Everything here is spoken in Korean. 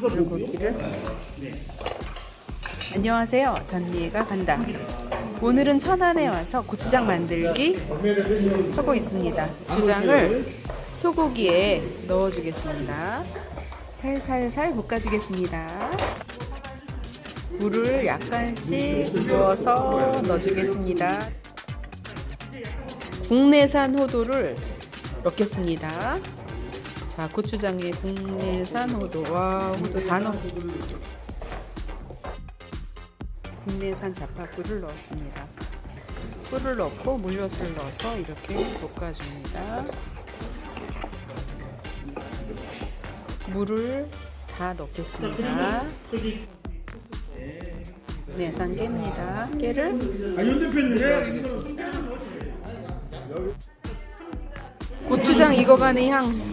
불고기를? 안녕하세요. 전리가 간다. 오늘은 천안에 와서 고추장 만들기 하고 있습니다. 주장을 소고기에 넣어주겠습니다. 살살살 볶아주겠습니다. 물을 약간씩 부어서 넣어주겠습니다. 국내산 호두를 넣겠습니다 자 고추장에 국내산 호두. 와 호두 다 넣어 국내산 잡화꿀을 넣었습니다. 꿀을 넣고 물엿을 넣어서 이렇게 볶아줍니다. 물을 다 넣겠습니다. 내산 깨입니다. 깨를? 고추장 익어가는 향